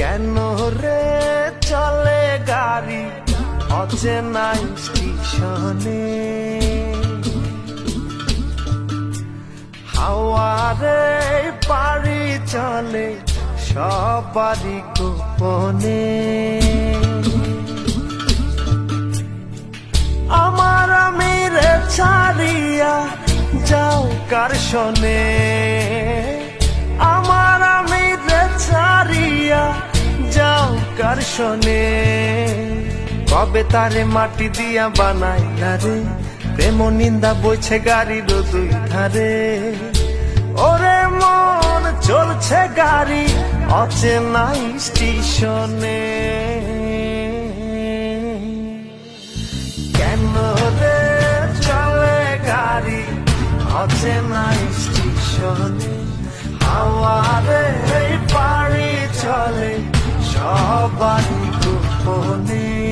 কেন রে চলে গাড়ি? অচেনা স্টেশনে। হাওয়ারে পারি চলে সবারই গোপনে। আমার আমি রে ছাড়িয়া যাও কার শোনে কার শোনে কবে তারে মাটি দিয়া বানাই রে? প্রেম নিন্দা বইছে গাড়ির দুই ধারে। ওরে মন, চলছে গাড়ি অচেনা স্টেশনে। কেন রে চলে গাড়ি অচেনা স্টেশনে? সবারই গোপনে